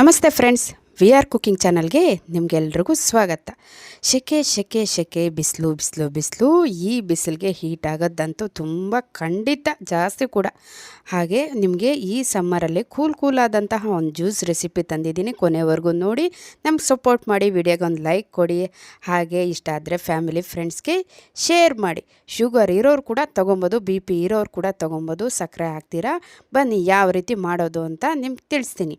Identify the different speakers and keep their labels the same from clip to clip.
Speaker 1: ನಮಸ್ತೆ friends, V R cooking ಚಾನಲ್ಗೆ ನಿಮಗೆಲ್ರಿಗೂ ಸ್ವಾಗತ. ಶೆಕೆ ಶೆಕೆ ಶೆಕೆ, ಬಿಸಿಲು ಬಿಸಿಲು ಬಿಸಿಲು ಈ ಬಿಸಿಲಿಗೆ ಹೀಟ್ ಆಗೋದಂತೂ ತುಂಬ ಖಂಡಿತ ಜಾಸ್ತಿ ಕೂಡ. ಹಾಗೆ ನಿಮಗೆ ಈ ಸಮ್ಮರಲ್ಲಿ ಕೂಲ್ ಕೂಲ್ ಆದಂತಹ ಒಂದು ಜ್ಯೂಸ್ ರೆಸಿಪಿ ತಂದಿದ್ದೀನಿ. ಕೊನೆವರೆಗೂ ನೋಡಿ ನಮ್ಗೆ ಸಪೋರ್ಟ್ ಮಾಡಿ ವಿಡಿಯೋಗೆ ಒಂದು ಲೈಕ್ ಕೊಡಿ. ಹಾಗೆ ಇಷ್ಟ ಆದರೆ ಫ್ಯಾಮಿಲಿ ಫ್ರೆಂಡ್ಸ್ಗೆ ಶೇರ್ ಮಾಡಿ. ಶುಗರ್ ಇರೋರು ಕೂಡ ತೊಗೊಬೋದು ಬಿ ಪಿ ಇರೋರು ಕೂಡ ತೊಗೊಬೋದು ಸಕ್ಕರೆ ಹಾಕ್ತೀರಾ? ಬನ್ನಿ, ಯಾವ ರೀತಿ ಮಾಡೋದು ಅಂತ ನಿಮ್ಗೆ ತಿಳಿಸ್ತೀನಿ.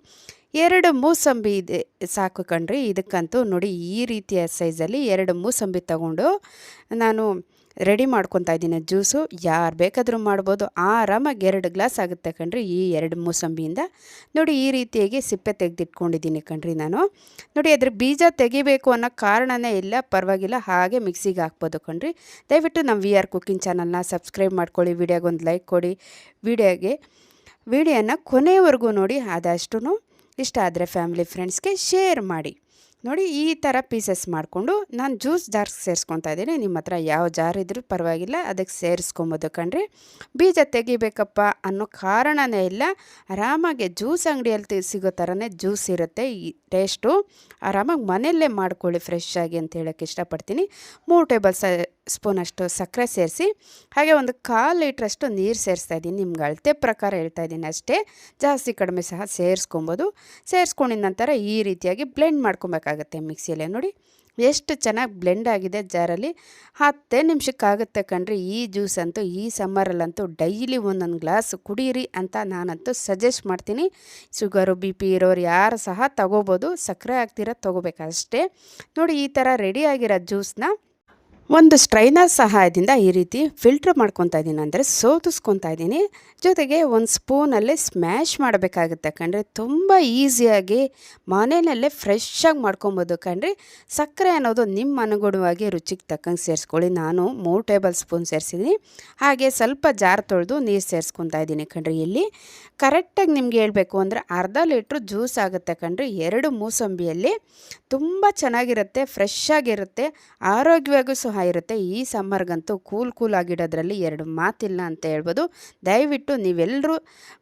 Speaker 1: ಎರಡು ಮೂಸಂಬಿ ಇದೆ. ಸಾಕು ಕಣ್ರಿ, ಇದಕ್ಕಂತೂ ನೋಡಿ ಈ ರೀತಿಯ ಸೈಜಲ್ಲಿ ಎರಡು ಮೂಸಂಬಿ ತಗೊಂಡು ನಾನು ರೆಡಿ ಮಾಡ್ಕೊತಾ ಇದ್ದೀನಿ. ಜ್ಯೂಸು ಯಾರು ಬೇಕಾದರೂ ಮಾಡ್ಬೋದು. ಆರಾಮಾಗಿ ಎರಡು ಗ್ಲಾಸ್ ಆಗುತ್ತೆ ಕಣ್ರಿ ಈ ಎರಡು ಮೂಸಂಬಿಯಿಂದ. ನೋಡಿ ಈ ರೀತಿಯಾಗಿ ಸಿಪ್ಪೆ ತೆಗೆದಿಟ್ಕೊಂಡಿದ್ದೀನಿ ಕಣ್ರಿ ನಾನು. ನೋಡಿ ಅದ್ರ ಬೀಜ ತೆಗಿಬೇಕು ಅನ್ನೋ ಕಾರಣನೇ ಇಲ್ಲ, ಪರವಾಗಿಲ್ಲ, ಹಾಗೆ ಮಿಕ್ಸಿಗೆ ಹಾಕ್ಬೋದು ಕಣ್ರಿ. ದಯವಿಟ್ಟು ನಮ್ಮ ವಿ ಆರ್ ಕುಕಿಂಗ್ ಚಾನಲ್ನ ಸಬ್ಸ್ಕ್ರೈಬ್ ಮಾಡ್ಕೊಳ್ಳಿ, ವಿಡಿಯೋಗೊಂದು ಲೈಕ್ ಕೊಡಿ. ವಿಡಿಯೋಗೆ, ವಿಡಿಯೋನ ಕೊನೆಯವರೆಗೂ ನೋಡಿ ಆದಷ್ಟು ಇಷ್ಟ ಆದರೆ ಫ್ಯಾಮಿಲಿ ಫ್ರೆಂಡ್ಸ್ಗೆ ಶೇರ್ ಮಾಡಿ. ನೋಡಿ ಈ ಥರ ಪೀಸಸ್ ಮಾಡಿಕೊಂಡು ನಾನು ಜ್ಯೂಸ್ ಜಾರ್ ಸೇರಿಸ್ಕೊತಾ ಇದ್ದೀನಿ. ನಿಮ್ಮ ಹತ್ರ ಯಾವ ಜಾರ್ ಇದ್ದರೂ ಪರವಾಗಿಲ್ಲ, ಅದಕ್ಕೆ ಸೇರಿಸ್ಕೊಬೋದು ಕಣ್ರಿ. ಬೀಜ ತೆಗಿಬೇಕಪ್ಪ ಅನ್ನೋ ಕಾರಣನೇ ಇಲ್ಲ. ಆರಾಮಾಗಿ ಜ್ಯೂಸ್ ಅಂಗಡಿಯಲ್ಲಿ ಸಿಗೋ ಥರನೇ ಜ್ಯೂಸ್ ಇರುತ್ತೆ, ಈ ಟೇಸ್ಟು ಆರಾಮಾಗಿ ಮನೆಯಲ್ಲೇ ಮಾಡ್ಕೊಳ್ಳಿ ಫ್ರೆಶ್ ಆಗಿ ಅಂತ ಹೇಳೋಕ್ಕೆ ಇಷ್ಟಪಡ್ತೀನಿ. ಮೂರು ಟೇಬಲ್ ಸ ಸ್ಪೂನಷ್ಟು ಸಕ್ಕರೆ ಸೇರಿಸಿ, ಹಾಗೆ ಒಂದು ಕಾಲು ಲೀಟ್ರಷ್ಟು ನೀರು ಸೇರಿಸ್ತಾ ಇದ್ದೀನಿ. ನಿಮ್ಗೆ ಅಳತೆ ಪ್ರಕಾರ ಹೇಳ್ತಾ ಇದ್ದೀನಿ ಅಷ್ಟೇ. ಜಾಸ್ತಿ ಕಡಿಮೆ ಸಹ ಸೇರಿಸ್ಕೊಬೋದು. ಸೇರಿಸ್ಕೊಂಡಿದ ನಂತರ ಈ ರೀತಿಯಾಗಿ ಬ್ಲೆಂಡ್ ಮಾಡ್ಕೊಬೇಕಾಗತ್ತೆ ಮಿಕ್ಸಿಯಲ್ಲೇ. ನೋಡಿ, ಎಷ್ಟು ಚೆನ್ನಾಗಿ ಬ್ಲೆಂಡ್ ಆಗಿದೆ ಜಾರಲ್ಲಿ. ಹತ್ತೇ ನಿಮಿಷಕ್ಕಾಗುತ್ತೆ ಕಣ್ರಿ, ಈ ಜ್ಯೂಸ್ ಅಂತೂ, ಈ ಸಮ್ಮರಲ್ಲಂತೂ ಡೈಲಿ ಒಂದೊಂದು ಗ್ಲಾಸ್ ಕುಡೀರಿ ಅಂತ ನಾನಂತೂ ಸಜೆಸ್ಟ್ ಮಾಡ್ತೀನಿ. ಶುಗರು ಬಿ ಪಿ ಇರೋರು ಯಾರು ಸಹ ತಗೋಬೋದು. ಸಕ್ಕರೆ ಆಗ್ತಿರೋ ತೊಗೋಬೇಕಷ್ಟೇ. ನೋಡಿ, ಈ ಥರ ರೆಡಿಯಾಗಿರೋ ಜ್ಯೂಸನ್ನ ಒಂದು ಸ್ಟ್ರೈನರ್ ಸಹಾಯದಿಂದ ಈ ರೀತಿ ಫಿಲ್ಟ್ರ್ ಮಾಡ್ಕೊತಾ ಇದ್ದೀನಿ ಅಂದರೆ ಸೋತಿಸ್ಕೊತಾ ಇದ್ದೀನಿ ಜೊತೆಗೆ ಒಂದು ಸ್ಪೂನಲ್ಲೇ ಸ್ಮ್ಯಾಶ್ ಮಾಡಬೇಕಾಗುತ್ತೆ ಕಣ್ರಿ. ತುಂಬ ಈಸಿಯಾಗಿ ಮನೆಯಲ್ಲೇ ಫ್ರೆಶ್ಶಾಗಿ ಮಾಡ್ಕೊಬೋದು ಕಣ್ರಿ. ಸಕ್ಕರೆ ಅನ್ನೋದು ನಿಮ್ಮ ಅನುಗುಣವಾಗಿ ರುಚಿಗೆ ತಕ್ಕಂಗೆ ಸೇರಿಸ್ಕೊಳ್ಳಿ. ನಾನು ಮೂರು ಟೇಬಲ್ ಸ್ಪೂನ್ ಸೇರಿಸಿದ್ದೀನಿ ಹಾಗೆ ಸ್ವಲ್ಪ ಜಾರ್ ತೊಳೆದು ನೀರು ಸೇರಿಸ್ಕೊತಾ ಇದ್ದೀನಿ ಕಣ್ರಿ. ಇಲ್ಲಿ ಕರೆಕ್ಟಾಗಿ ನಿಮ್ಗೆ ಹೇಳಬೇಕು ಅಂದರೆ ಅರ್ಧ ಲೀಟ್ರ್ ಜ್ಯೂಸ್ ಆಗುತ್ತೆ ಕಣ್ರಿ. ಎರಡು ಮೂಸಂಬಿಯಲ್ಲಿ. ತುಂಬ ಚೆನ್ನಾಗಿರುತ್ತೆ ಫ್ರೆಶ್ ಆಗಿರುತ್ತೆ, ಆರೋಗ್ಯವಾಗೂ ಸಹ ಇರುತ್ತೆ. ಈ ಸಮ್ಮರ್ಗಂತೂ ಕೂಲ್ ಕೂಲ್ ಆಗಿಡೋದ್ರಲ್ಲಿ ಎರಡು ಮಾತಿಲ್ಲ ಅಂತ ಹೇಳ್ಬೋದು. ದಯವಿಟ್ಟು ನೀವೆಲ್ಲರೂ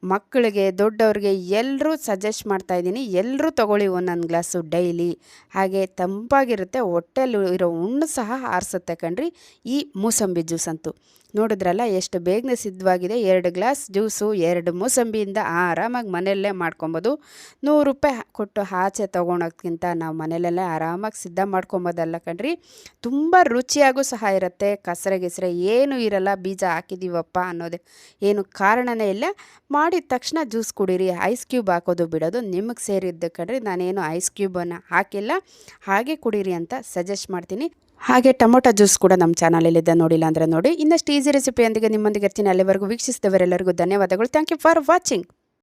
Speaker 1: ಮಕ್ಕಳಿಗೆ, ದೊಡ್ಡವ್ರಿಗೆ ಎಲ್ಲರೂ ಸಜೆಸ್ಟ್ ಮಾಡ್ತಾ ಇದ್ದೀನಿ. ಎಲ್ಲರೂ ತೊಗೊಳ್ಳಿ ಒಂದೊಂದು ಗ್ಲಾಸು ಡೈಲಿ. ಹಾಗೆ ತಂಪಾಗಿರುತ್ತೆ, ಹೊಟ್ಟೆಲಿ ಇರೋ ಹುಣ್ಣು ಸಹ ಆರಿಸುತ್ತೆ ಕಣ್ರಿ. ಈ ಮೂಸಂಬಿ ಜ್ಯೂಸ್ ಅಂತೂ. ನೋಡಿದ್ರಲ್ಲ, ಎಷ್ಟು ಬೇಗನೆ ಸಿದ್ಧವಾಗಿದೆ. ಎರಡು ಗ್ಲಾಸ್ ಜ್ಯೂಸು, ಎರಡು ಮೂಸಂಬಿಯಿಂದ ಆರಾಮಾಗಿ ಮನೆಯಲ್ಲೇ ಮಾಡ್ಕೊಬೋದು. ನೂರು ರೂಪಾಯಿ ಕೊಟ್ಟು ಆಚೆ ತೊಗೊಳೋಕ್ಕಿಂತ ನಾವು ಮನೆಯಲ್ಲೇ ಆರಾಮಾಗಿ ಸಿದ್ಧ ಮಾಡ್ಕೊಬೋದಲ್ಲ ಕಣ್ರಿ. ತುಂಬ ರುಚಿಯಾಗೂ ಸಹ ಇರುತ್ತೆ ಕಸರೆ ಗಿಸರೆ ಏನೂ ಇರಲ್ಲ, ಬೀಜ ಹಾಕಿದ್ದೀವಪ್ಪ ಅನ್ನೋದು. ಏನು ಕಾರಣನೇ ಇಲ್ಲ. ಮಾಡಿದ ತಕ್ಷಣ ಜ್ಯೂಸ್ ಕುಡೀರಿ, ಐಸ್ ಕ್ಯೂಬ್ ಹಾಕೋದು ಬಿಡೋದು ನಿಮಗೆ ಸೇರಿದ್ದು ಕಣ್ರಿ. ನಾನೇನು ಐಸ್ ಕ್ಯೂಬನ್ನು ಹಾಕಿಲ್ಲ. ಹಾಗೆ ಕುಡೀರಿ ಅಂತ ಸಜೆಸ್ಟ್ ಮಾಡ್ತೀನಿ. ಹಾಗೆ ಟೊಮೊಟೊ ಜ್ಯೂಸ್ ಕೂಡ ನಮ್ಮ ಚಾನಲಲ್ಲಿದೆ, ನೋಡಿಲ್ಲ ಅಂದರೆ ನೋಡಿ. ಇನ್ನಷ್ಟು ಈಸಿ ರೆಸಿಪಿಯೊಂದಿಗೆ ನಿಮ್ಮೊಂದಿಗೆ ಇರ್ತೀನಿ. ಅಲ್ಲಿವರೆಗೂ ವೀಕ್ಷಿಸಿದವರೆಲ್ಲರಿಗೂ ಧನ್ಯವಾದಗಳು. Thank you for watching.